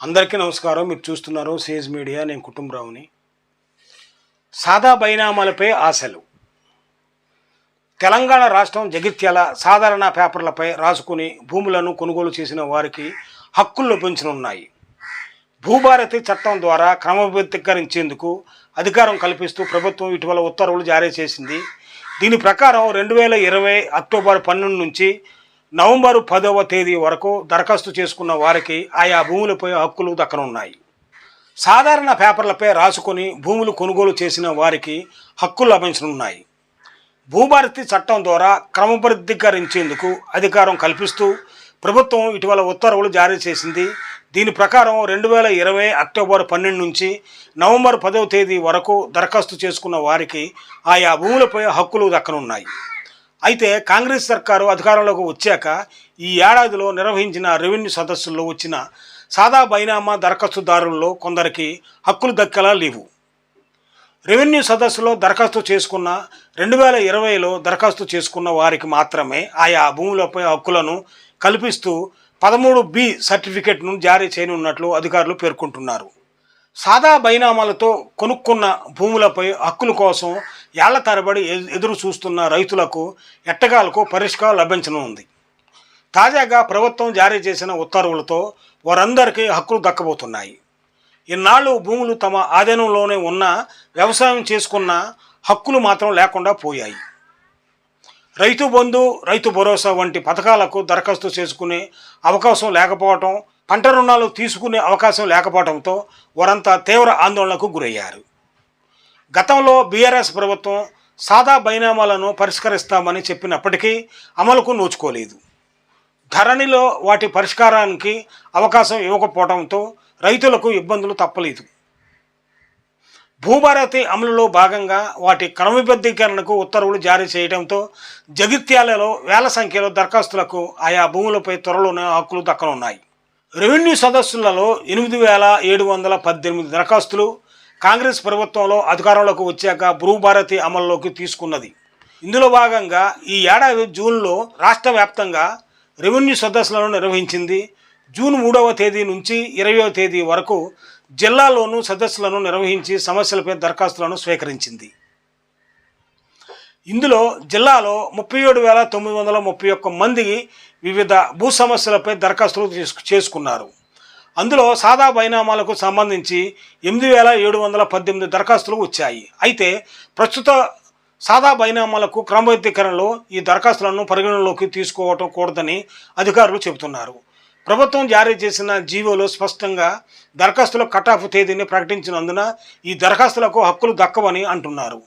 అందరికీ నమస్కారం. మీరు చూస్తున్నారు సేజ్ మీడియా. నేను కుటుంబరావుని. సాదా బైనామాలపై ఆశలు. తెలంగాణ రాష్ట్రం జగిత్యాల సాధారణ పేపర్లపై రాసుకుని భూములను కొనుగోలు చేసిన వారికి హక్కులు పెంచనున్నాయి భూభారతి చట్టం ద్వారా క్రమబద్ధీకరించేందుకు అధికారం కల్పిస్తూ ప్రభుత్వం ఇటీవల ఉత్తర్వులు జారీ చేసింది. దీని ప్రకారం రెండు వేల ఇరవై అక్టోబర్ పన్నెండు నుంచి నవంబరు పదవ తేదీ వరకు దరఖాస్తు చేసుకున్న వారికి ఆయా భూములపై హక్కులు దక్కనున్నాయి. సాధారణ పేపర్లపై రాసుకొని భూములు కొనుగోలు చేసిన వారికి హక్కులు లభించనున్నాయి. భూభారతి చట్టం ద్వారా క్రమబద్ధీకరించేందుకు అధికారం కల్పిస్తూ ప్రభుత్వం ఇటీవల ఉత్తర్వులు జారీ చేసింది. దీని ప్రకారం రెండు వేల ఇరవై అక్టోబర్ పన్నెండు నుంచి నవంబర్ పదవ తేదీ వరకు దరఖాస్తు చేసుకున్న వారికి ఆయా భూములపై హక్కులు దక్కనున్నాయి. అయితే కాంగ్రెస్ సర్కారు అధికారంలోకి వచ్చాక ఈ ఏడాదిలో నిర్వహించిన రెవెన్యూ సదస్సుల్లో వచ్చిన సాదా బైనామా దరఖాస్తుదారుల్లో కొందరికి హక్కులు దక్కేలా లేవు. రెవెన్యూ సదస్సులో దరఖాస్తు చేసుకున్న రెండు వేల ఇరవైలో దరఖాస్తు చేసుకున్న వారికి మాత్రమే ఆయా భూములపై హక్కులను కల్పిస్తూ పదమూడు బి సర్టిఫికెట్ను జారీ చేయనున్నట్లు అధికారులు పేర్కొంటున్నారు. సాదా బైనామాలతో కొనుక్కున్న భూములపై హక్కుల కోసం ఏళ్ళ తరబడి ఎదురు చూస్తున్న రైతులకు ఎట్టగాలకు పరిష్కారం లభించనుంది. తాజాగా ప్రభుత్వం జారీ చేసిన ఉత్తర్వులతో వారందరికీ హక్కులు దక్కబోతున్నాయి. ఇన్నాళ్ళు భూములు తమ ఆధీనంలోనే ఉన్న వ్యవసాయం చేసుకున్న హక్కులు మాత్రం లేకుండా పోయాయి. రైతు బంధు రైతు భరోసా వంటి పథకాలకు దరఖాస్తు చేసుకునే అవకాశం లేకపోవటం పంట రుణాలు తీసుకునే అవకాశం లేకపోవడంతో వారంతా తీవ్ర ఆందోళనకు గురయ్యారు. గతంలో బీఆర్ఎస్ ప్రభుత్వం సాదా బైనామాలను పరిష్కరిస్తామని చెప్పినప్పటికీ అమలుకు నోచుకోలేదు. ధరణిలో వాటి పరిష్కారానికి అవకాశం ఇవ్వకపోవడంతో రైతులకు ఇబ్బందులు తప్పలేదు. భూభారతి అమలులో భాగంగా వాటి క్రమబద్ధీకరణకు ఉత్తర్వులు జారీ చేయడంతో జగిత్యాలలో వేల సంఖ్యలో దరఖాస్తులకు ఆయా భూములపై త్వరలోనే హక్కులు దక్కనున్నాయి. రెవెన్యూ సదస్సులలో ఎనిమిది వేల ఏడు వందల పద్దెనిమిది దరఖాస్తులు కాంగ్రెస్ ప్రభుత్వంలో అధికారంలోకి వచ్చాక భూభారతి అమల్లోకి తీసుకున్నది. ఇందులో భాగంగా ఈ ఏడాది జూన్లో రాష్ట్ర వ్యాప్తంగా రెవెన్యూ సదస్సులను నిర్వహించింది. జూన్ మూడవ తేదీ నుంచి ఇరవయవ తేదీ వరకు జిల్లాలోనూ సదస్సులను నిర్వహించి సమస్యలపై దరఖాస్తులను స్వీకరించింది. ఇందులో జిల్లాలో ముప్పై ఏడు వేల తొమ్మిది వందల ముప్పై ఒక్క మంది వివిధ భూ సమస్యలపై దరఖాస్తులు చేసుకున్నారు. అందులో సాదా బైనామాలకు సంబంధించి ఎనిమిది వేల ఏడు వందల పద్దెనిమిది దరఖాస్తులు వచ్చాయి. అయితే ప్రస్తుత సాదా బైనామాలకు క్రమబద్ధీకరణలో ఈ దరఖాస్తులను పరిగణనలోకి తీసుకోవటం కూడదని అధికారులు చెబుతున్నారు. ప్రభుత్వం జారీ చేసిన జీవోలో స్పష్టంగా దరఖాస్తుల కటాఫ్ తేదీని ప్రకటించినందున ఈ దరఖాస్తులకు హక్కులు దక్కవని అంటున్నారు.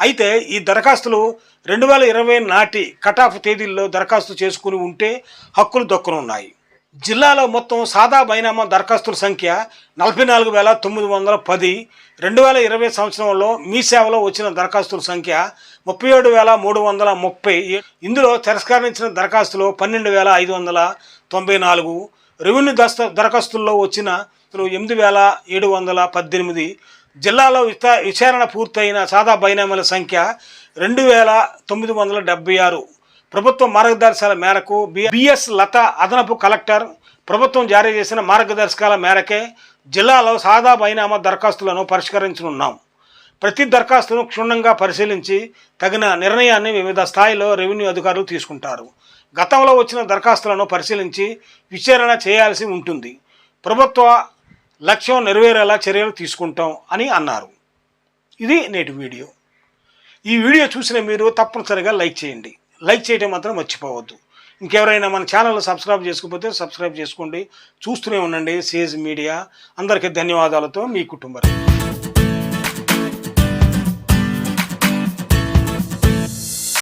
అయితే ఈ దరఖాస్తులు రెండు వేల ఇరవై నాటి కటాఫ్ తేదీల్లో దరఖాస్తు చేసుకుని ఉంటే హక్కులు దక్కునున్నాయి. జిల్లాలో మొత్తం సాదా బైనామా దరఖాస్తుల సంఖ్య నలభై నాలుగు వేల తొమ్మిది వందల పది రెండు వేల ఇరవై సంవత్సరంలో మీ సేవలో వచ్చిన దరఖాస్తుల సంఖ్య ముప్పై ఏడు వేల మూడు వందల ముప్పై. ఇందులో తిరస్కరించిన దరఖాస్తులు పన్నెండు వేల ఐదు వందల తొంభై నాలుగు రెవెన్యూ దస్త దరఖాస్తుల్లో వచ్చిన ఎనిమిది వేల ఏడు వందల పద్దెనిమిది జిల్లాలో విచారణ పూర్తయిన సాదా బైనామాల సంఖ్య రెండు వేల తొమ్మిది వందల డెబ్బై ఆరు. ప్రభుత్వ మార్గదర్శకాల మేరకు బిఎస్ లత అదనపు కలెక్టర్ ప్రభుత్వం జారీ చేసిన మార్గదర్శకాల మేరకే జిల్లాలో సాదా బైనామా దరఖాస్తులను పరిష్కరించనున్నాం. ప్రతి దరఖాస్తును క్షుణ్ణంగా పరిశీలించి తగిన నిర్ణయాన్ని వివిధ స్థాయిలో రెవెన్యూ అధికారులు తీసుకుంటారు. గతంలో వచ్చిన దరఖాస్తులను పరిశీలించి విచారణ చేయాల్సి ఉంటుంది. ప్రభుత్వ లక్ష్యం నెరవేరేలా చర్యలు తీసుకుంటాం అని అన్నారు. ఇది నేటి వీడియో. ఈ వీడియో చూసిన మీరు తప్పనిసరిగా లైక్ చేయండి. లైక్ చేయడం మాత్రం మర్చిపోవద్దు. ఇంకెవరైనా మన ఛానల్ సబ్స్క్రైబ్ చేసుకోకపోతే సబ్స్క్రైబ్ చేసుకోండి. చూస్తూనే ఉండండి. Sage media. అందరికీ ధన్యవాదాలతో మీ కుటుంబం